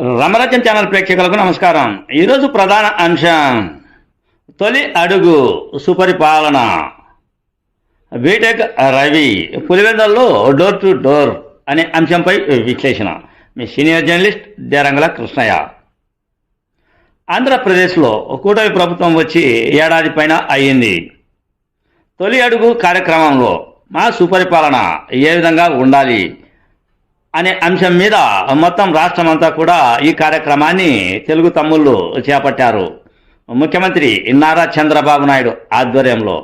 రమరచన channel ప్రేక్షకులకు నమస్కారం. ఈరోజు ప్రధాన అంశం తొలి అడుగు సుపరిపాలన. బీటెక్ రవి పులివెందల్లో డోర్ టు డోర్ అనే అంశంపై విశ్లేషణ. మీ సీనియర్ జర్నలిస్ట్ దేరంగల కృష్ణయ్య. ఆంధ్రప్రదేశ్లో కూటమి ప్రభుత్వం వచ్చి ఏడాది పైన అయ్యింది. తొలి అడుగు కార్యక్రమంలో మా సుపరిపాలన ఏ విధంగా ఉండాలి? అనే అంశం మీద మొత్తం రాష్ట్రం అంతా కూడా ఈ కార్యక్రమాన్ని తెలుగు తమ్ముళ్ళు చేపట్టారు. ముఖ్యమంత్రి నారా చంద్రబాబు నాయుడు ఆధ్వర్యంలో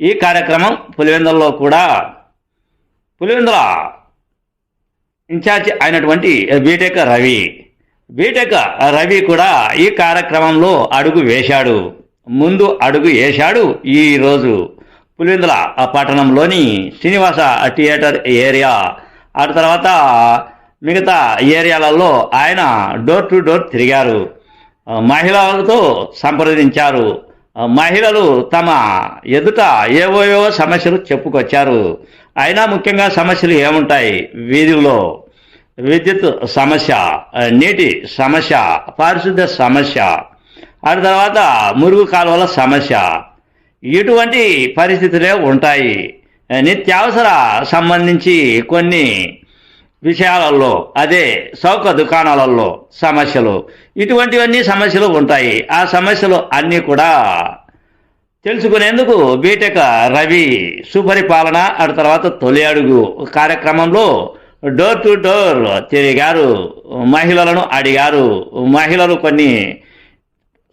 ఈ కార్యక్రమం పులివెందులలో కూడా పులివెందుల ఇన్ఛార్జ్ అయినటువంటి B Tech Ravi B Tech Ravi కూడా ఈ కార్యక్రమంలో అడుగు వేశాడు. ముందు అడుగు వేశాడు ఈ రోజు పులివెందుల పట్టణంలోని శ్రీనివాస థియేటర్ ఏరియా ఆ తర్వాత మిగతా ఏరియాలలో ఆయన డోర్ టు డోర్ తిరిగారు. మహిళలతో సంప్రదించారు. మహిళలు తమ ఎదుట ఏవోయో సమస్యలు చెప్పుకొచ్చారు. అయినా ముఖ్యంగా సమస్యలు ఏముంటాయి? వీధుల్లో విద్యుత్ సమస్య నీటి సమస్య పారిశుద్ధ్య సమస్య ఆ తర్వాత మురుగు కాలువల సమస్య. ఇటువంటి పరిస్థితులే ఉంటాయి. నిత్యావసర సంబంధించి కొన్ని విషయాలలో అదే చౌక దుకాణాలలో సమస్యలు ఇటువంటివన్నీ సమస్యలు ఉంటాయి. ఆ సమస్యలు అన్నీ కూడా తెలుసుకునేందుకు బీటెక్ రవి సుపరిపాలన ఆ తర్వాత తొలి అడుగు కార్యక్రమంలో డోర్ టు డోర్ తిరిగారు. మహిళలను అడిగారు. మహిళలు కొన్ని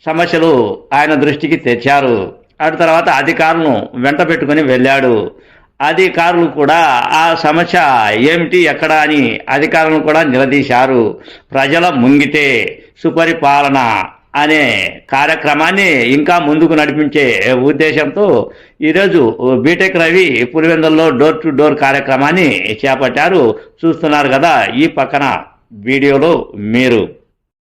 సమస్యలు ఆయన దృష్టికి తెచ్చారు. ఆ తర్వాత అధికారులను వెంట పెట్టుకుని వెళ్ళాడు. అధికారులు కూడా ఆ సమస్య ఏమిటి ఎక్కడ అని అధికారులను కూడా నిలదీశారు. ప్రజల ముంగితే సుపరిపాలన అనే కార్యక్రమాన్ని ఇంకా ముందుకు నడిపించే ఉద్దేశంతో ఈరోజు బీటెక్ రవి పులివెందుల్లో డోర్ టు డోర్ కార్యక్రమాన్ని చేపట్టారు. చూస్తున్నారు కదా ఈ పక్కన వీడియోలో మీరు.